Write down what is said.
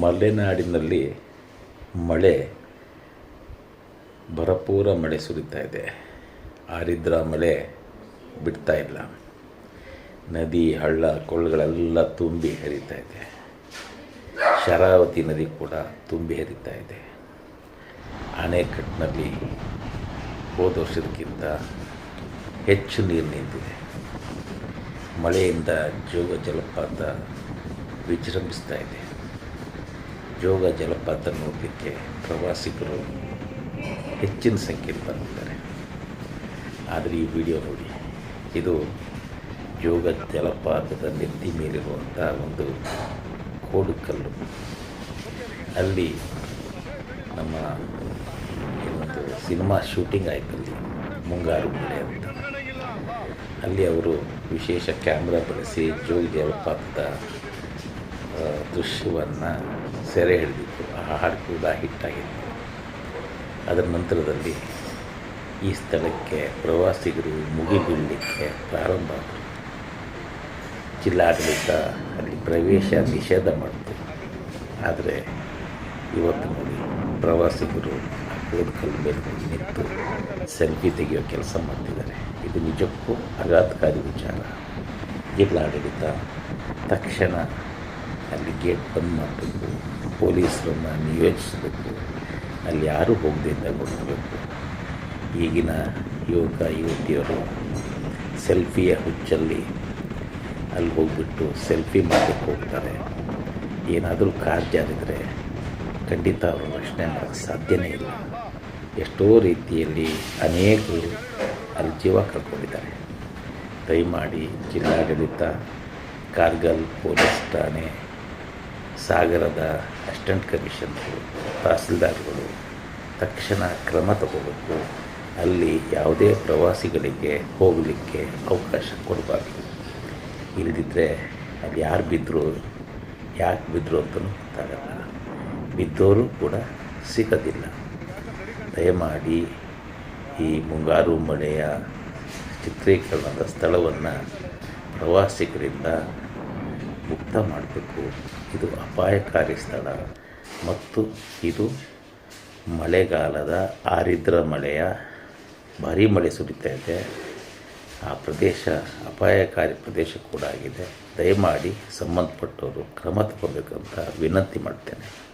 ಮಲೆನಾಡಿನಲ್ಲಿ ಮಳೆ ಭರಪೂರ ಮಳೆ ಸುರಿತಾ ಇದೆ. ಆರಿದ್ರ ಮಳೆ ಬಿಡ್ತಾ ಇಲ್ಲ. ನದಿ, ಹಳ್ಳ ಕೊಳ್ಳಗಳೆಲ್ಲ ತುಂಬಿ ಹರಿತಾ ಇದೆ. ಶರಾವತಿ ನದಿ ಕೂಡ ತುಂಬಿ ಹರಿತಾ ಇದೆ. ಅಣೆಕಟ್ಟಿನಲ್ಲಿ ಹೋದ ವರ್ಷದಕ್ಕಿಂತ ಹೆಚ್ಚು ನೀರು ನಿಂತಿದೆ. ಮಳೆಯಿಂದ ಜೋಗ ಜಲಪಾತ ವಿಜೃಂಭಿಸ್ತಾ ಇದೆ. ಜೋಗ ಜಲಪಾತ ನೋಡಲಿಕ್ಕೆ ಪ್ರವಾಸಿಗರು ಹೆಚ್ಚಿನ ಸಂಖ್ಯೆಯಲ್ಲಿ ಬರ್ತಿದ್ದಾರೆ ಆದರೆ ಈ ವಿಡಿಯೋ ನೋಡಿ, ಇದು ಜೋಗ ಜಲಪಾತದ ನೆತ್ತಿ ಮೇಲಿರುವಂಥ ಒಂದು ಕೋಡುಕಲ್ಲು ಅಲ್ಲಿ ನಮ್ಮ ಒಂದು ಸಿನಿಮಾ ಶೂಟಿಂಗ್ ಆಯ್ತಲ್ಲಿ, ಮುಂಗಾರು ಮಳೆ ಅಂತ. ಅಲ್ಲಿ ಅವರು ವಿಶೇಷ ಕ್ಯಾಮ್ರಾ ಬಳಸಿ ಜೋಗ ಜಲಪಾತದ ದೃಶ್ಯವನ್ನು ಸೆರೆ ಹಿಡಿದಿತ್ತು. ಆ ಹಾಡು ಕೂಡ ಹಿಟ್ಟಾಗಿತ್ತು. ಅದರ ನಂತರದಲ್ಲಿ ಈ ಸ್ಥಳಕ್ಕೆ ಪ್ರವಾಸಿಗರು ಮುಗಿಬೀಳಲಿಕ್ಕೆ ಪ್ರಾರಂಭ ಆದರು. ಜಿಲ್ಲಾಡಳಿತ ಅಲ್ಲಿ ಪ್ರವೇಶ ನಿಷೇಧ ಮಾಡಿತು. ಆದರೆ ಇವತ್ತು ನೋಡಿ ಪ್ರವಾಸಿಗರು ಕೋಡ್ಕಲ್ ಮೇಲೆ ನಿಂತು ಸೆಲ್ಫಿ ತೆಗೆಯೋ ಕೆಲಸ ಮಾಡ್ತಿದ್ದಾರೆ. ಇದು ನಿಜಕ್ಕೂ ಆಘಾತಕಾರಿ ವಿಚಾರ. ಜಿಲ್ಲಾಡಳಿತ ತಕ್ಷಣ ಅಲ್ಲಿ ಗೇಟ್ ಬಂದ್ ಮಾಡಬೇಕು, ಪೊಲೀಸರನ್ನು ನಿಯೋಜಿಸಬೇಕು, ಅಲ್ಲಿ ಯಾರೂ ಹೋಗದಿಂದ ಕೊಡಬೇಕು ಈಗಿನ ಯುವಕ, ಯುವತಿಯರು ಸೆಲ್ಫಿಯ ಹುಚ್ಚಲ್ಲಿ ಅಲ್ಲಿ ಹೋಗ್ಬಿಟ್ಟು ಸೆಲ್ಫಿ ಮಾಡಲಿಕ್ಕೆ ಹೋಗ್ತಾರೆ. ಏನಾದರೂ ಕಾರ್ ಜಾರಿದರೆ ಖಂಡಿತ ಅವರು ರಕ್ಷಣೆ ಮಾಡೋಕ್ಕೆ ಸಾಧ್ಯನೇ ಇಲ್ಲ. ಎಷ್ಟೋ ರೀತಿಯಲ್ಲಿ ಅನೇಕರು ಅಲ್ಲಿ ಜೀವ ಕಳ್ಕೊಂಡಿದ್ದಾರೆ. ದಯಮಾಡಿ ಜಿಲ್ಲಾಡಳಿತ, ಕಾರ್ಗಲ್ ಪೊಲೀಸ್ ಠಾಣೆ ಸಾಗರದ ಅಸಿಸ್ಟೆಂಟ್ ಕಮಿಷನರು, ತಹಸೀಲ್ದಾರ್ಗಳು ತಕ್ಷಣ ಕ್ರಮ ತಗೋಬೇಕು. ಅಲ್ಲಿ ಯಾವುದೇ ಪ್ರವಾಸಿಗಳಿಗೆ ಹೋಗಲಿಕ್ಕೆ ಅವಕಾಶ ಕೊಡಬಾರ್ದು. ಇಲ್ಲದಿದ್ದರೆ ಅಲ್ಲಿ ಯಾರು ಬಿದ್ದರು ಯಾಕೆ ಬಿದ್ದರು ಅಂತಲೂ ಗೊತ್ತಾಗಲ್ಲ. ಬಿದ್ದವರು ಕೂಡ ಸಿಗೋದಿಲ್ಲ. ದಯಮಾಡಿ ಈ ಮುಂಗಾರು ಮಳೆಯ ಚಿತ್ರೀಕರಣದ ಸ್ಥಳವನ್ನು ಪ್ರವಾಸಿಗರಿಂದ ಮುಕ್ತ ಮಾಡಬೇಕು. ಇದು ಅಪಾಯಕಾರಿ ಸ್ಥಳ. ಮತ್ತು ಇದು ಮಳೆಗಾಲದ ಆರಿದ್ರ ಮಳೆಯ ಭಾರೀ ಮಳೆ ಸುರಿತಾ ಇದೆ. ಆ ಪ್ರದೇಶ ಅಪಾಯಕಾರಿ ಪ್ರದೇಶ ಕೂಡ ಆಗಿದೆ. ದಯಮಾಡಿ ಸಂಬಂಧಪಟ್ಟವರು ಕ್ರಮ ತಗೋಬೇಕಂತ ವಿನಂತಿ ಮಾಡ್ತೇನೆ.